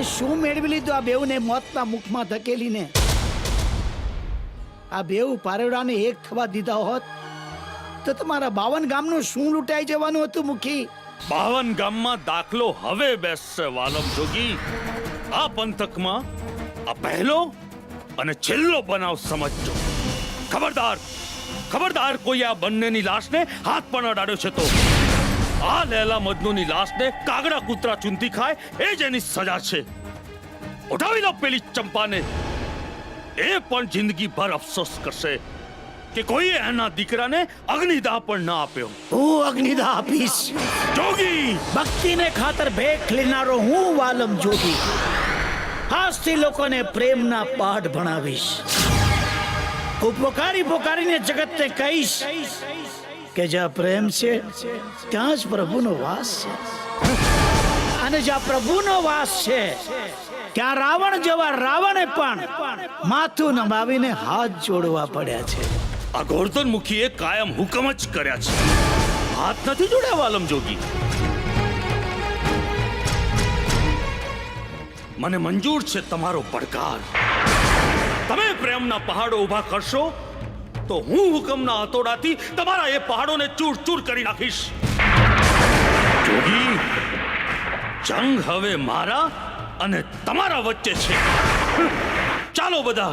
તમારે શું મેળવી લીધું આ બેઉને મોતના મુખમાં ધકેલીને? આ બેઉ પારેવડાને એક થવા દીધા હોત તો તમારા બાવન ગામનું શું લૂંટાઈ જવાનું હતું, મુખી? બાવન ગામમાં દાખલો હવે બેસશે, વાલમ જોગી. આ પંથકમાં આ પહેલો અને છેલ્લો બનાવ સમજજો. ખબરદાર ખબરદાર, કોઈ આ બંનેની લાશને હાથ પણ અડાડ્યો છે તો. આ લેલા મજનુની લાશને કાગડા કૂતરા ચૂંટી ખાય એ જ એની સજા છે. ઉઠાવી લો પેલી ચંપાને. એ પણ જિંદગી ભર અફસોસ કરશે કે કોઈએ એના દીકરાને અગ્નિદાહ પણ ના આપ્યો. હું અગ્નિદા આપીશ. જોગી! ભક્તિને ખાતર ભેખ લેનારો હું વાલમ જોગી. આજથી લોકોને પ્રેમના પાઠ ભણાવીશ. હું પોકારી પોકારીને જગતને કહીશ. કે જ્યાં પ્રેમ છે, ત્યાં જ પ્રભુનો વાસ છે. અને જ્યાં પ્રભુનો વાસ છે, ત્યાં રાવણ જેવા રાવણે પણ માથું નમાવીને હાથ જોડવા પડ્યા છે. આ ગોર્ધન મુખીએ કાયમ હુકમ જ કર્યા છે. હાથ નથી જોડ્યા વાલમ જોગી. મને મંજૂર છે તમારો પડકાર. તમે પ્રેમના પહાડો ઊભા કરશો તો હું હુકમના હતોડાથી તમારા એ પહાડોને ચૂર ચૂર કરી નાખીશ. જોગી, જંગ હવે મારા અને તમારા વચ્ચે છે. ચાલો બધા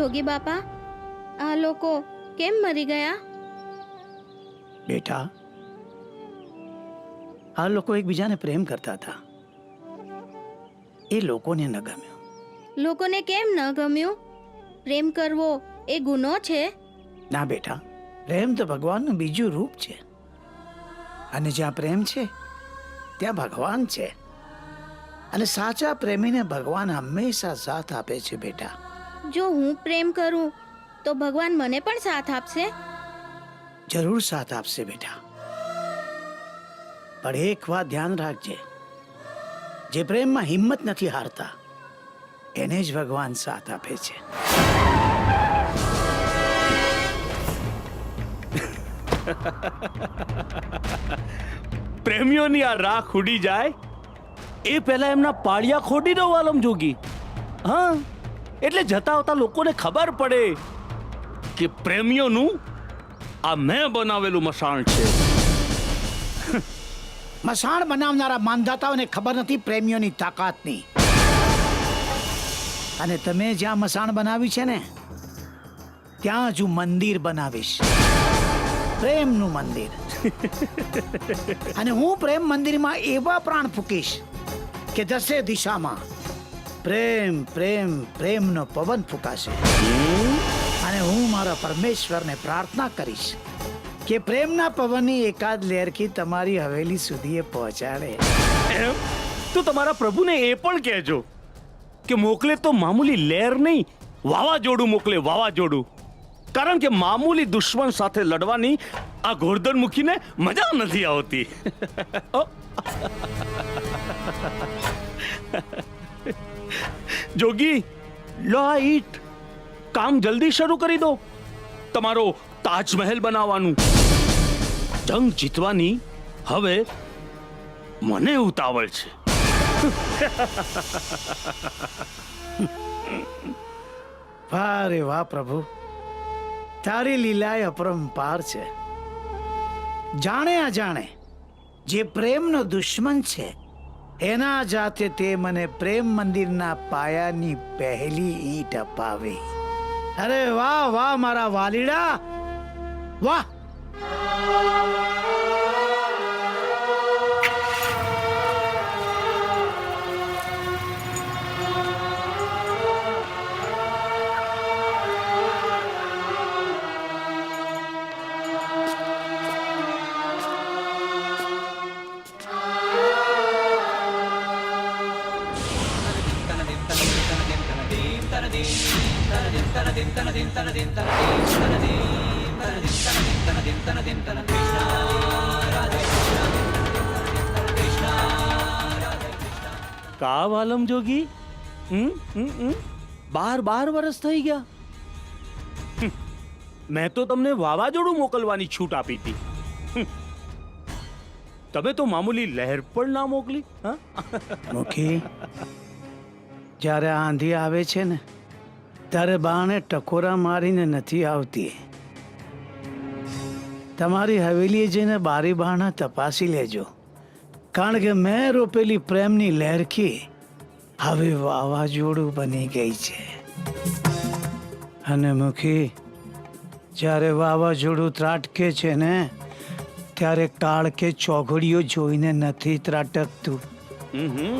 જોગી બાપા? આ લોકો કેમ મરી ગયા? બેટા આ લોકો એકબીજાને પ્રેમ કરતા હતા. એ લોકોને ન ગમ્યું. લોકોને કેમ ન ગમ્યું? પ્રેમ કરવો એ ગુનો છે? ના બેટા પ્રેમ તો ભગવાનનું બીજું રૂપ છે. અને જ્યાં પ્રેમ છે ત્યાં ભગવાન છે. અને સાચા પ્રેમીને ભગવાન હંમેશા સાથ આપે છે બેટા. જો હું પ્રેમ કરું તો ભગવાન મને પણ સાથ આપશે? જરૂર સાથ આપશે બેટા. પણ એક વાત ધ્યાન રાખજે. જે પ્રેમમાં હિંમત નથી હારતા એને જ ભગવાન સાથ આપે છે. પ્રેમીઓની આ રાખ ઉડી જાય એ પહેલા એમના પાળિયા ખોટી દો આલમ જોગી. હા? એટલે જતા આવતા લોકોને ખબર પડે કે પ્રેમીઓનું આ મેં બનાવેલું મસાણ છે. મસાણ બનાવનારા માનધાતાઓને ખબર નથી પ્રેમીઓની તાકાતની. અને તમે જ્યાં મસાણ બનાવી છે ને ત્યાં જ હું મંદિર બનાવીશ. પ્રેમનું મંદિર. અને હું પ્રેમ મંદિરમાં એવા પ્રાણ ફૂકીશ કે દસે દિશામાં પ્રેમ પ્રેમ પ્રેમનો પવન ફૂંકાશે. અને હું મારા પરમેશ્વરને પ્રાર્થના કરીશ કે પ્રેમના પવનની એકાદ લહેરથી તમારી હવેલી સુધી એ પહોંચાડે. એમ? તો તમારા પ્રભુને એ પણ કહેજો કે મોકલે તો મામૂલી લહેર નહીં વાવાઝોડું મોકલે વાવાઝોડું. કારણ કે મામૂલી દુશ્મન સાથે લડવાની આ ગોરધન મુખીને મજા નથી આવતી. જોગી, લો આ ઈટ. કામ જલ્દી શરૂ કરી દો. તમારો તાજમહેલ બનાવવાનું. જંગ જીતવાની હવે મને ઉતાવળ છે. વાહ વાહ પ્રભુ. તારી લીલાએ અપરંપાર છે. જાણે અજાણે જે પ્રેમનો દુશ્મન છે એના જાતે તે મને પ્રેમ મંદિરના પાયાની પહેલી ઈટ અપાવી. અરે વાહ વાહ, મારા વાલીડા. વાહ. का वालम जोगी हम्म, हम्म, हम्म। बार बार वरस थी गया। मैं तो तमने वावाजोड़ू मोकलवानी छूट आपी थी। तबे तो मामूली लहर पर ना मोकली हाँ? मुखी जारे आंधी आवे छे ने ત્યારે બાણે ટકોરા મારીને નથી આવતી. તમારી હવેલીએ જઈને બારી બારણા તપાસી લેજો. કારણ કે મેં રોપેલી પ્રેમની લહેરખી હવે વાવાઝોડું બની ગઈ છે. અને મુખી, જ્યારે વાવાઝોડું ત્રાટકે છે ને, ત્યારે કાળ કે ચોઘડીઓ જોઈને નથી ત્રાટકતું. હમ.